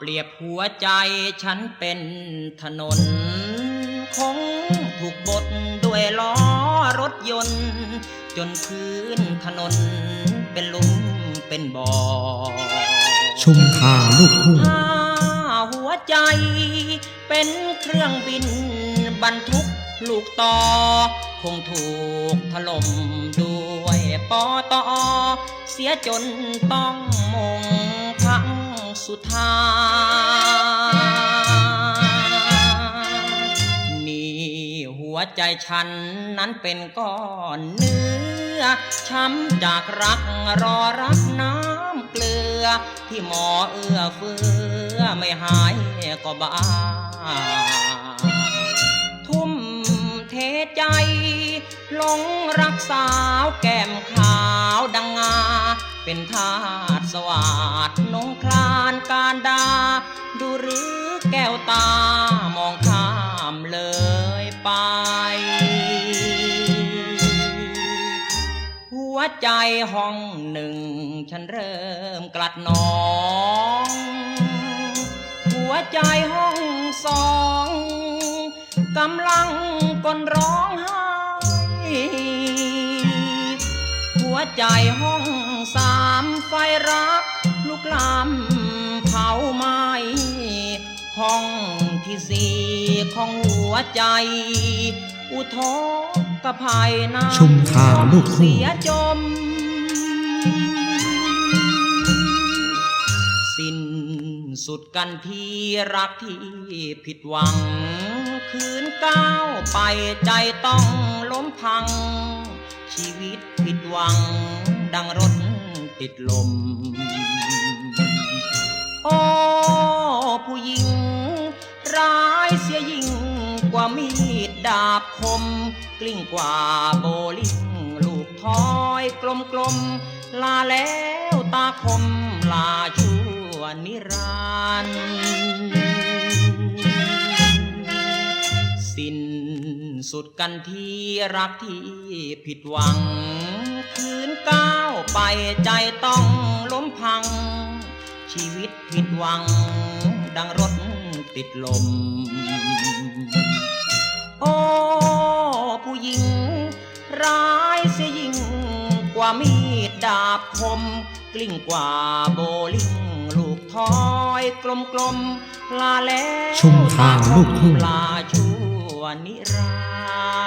เปรียบหัวใจฉันเป็นถนน คงถูกบดด้วยล้อรถยนต์ จนพื้นถนนเป็นหลุมเป็นบ่อชุมทางลูกทุ่งถ้าหัวใจ เป็นเครื่องบินบรรทุกลูกต่อ คงถูกถล่มด้วยปอตอเสียจนต้องมงครั้ง สุดท้ายนี่หัวใจฉันนั้นเป็นก้อนเนื้อ ช้ำจากรักรอรักน้ำเกลือ ที่หมอเอื้อเฟื้อไม่หายก็บ้า ทุ่มเทใจหลงรักสาวแก้มข เป็นทาสสวาดนงคลานการดา ดูหรือแก้วตามองข้ามเลยไป หัวใจห้องหนึ่ง ฉันเริ่มกลัดหนอง หัวใจห้องสองกำลังกลนร้องไห้ วใจห้องสามไฟรัก ลุกลามเผาไหม้ห้องที่สี่ของหัวใจ อุทกภัยน้ำชุมทางลูกทุ่เสียจม สิ้นสุดกันที่รักที่ผิดหวัง คืนก้าวไปใจต้องล้มพัง ชีวิตผิดหวัง ดังรถติดลม โอ้ ผู้หญิง ร้ายเสียยิ่งกว่ามีดดาบคม กลิ้งกว่าโบลิ่งลูกทอยกลมกลมๆลาแล้วตาคมลาชั่วนิรัน สุดกันที่รักที่ผิดหวัง คืนก้าวไปใจต้องล้มพัง ชีวิตผิดหวัง ดังรถติดลม โอ้ผู้หญิง ร้ายเสียยิ่งกว่ามีดดาบคม กลิ้งกว่าโบลิ่งลูกทอยกลมกลมๆลาแล้วชุมทางลูกทุ่งลาชั่วานิรา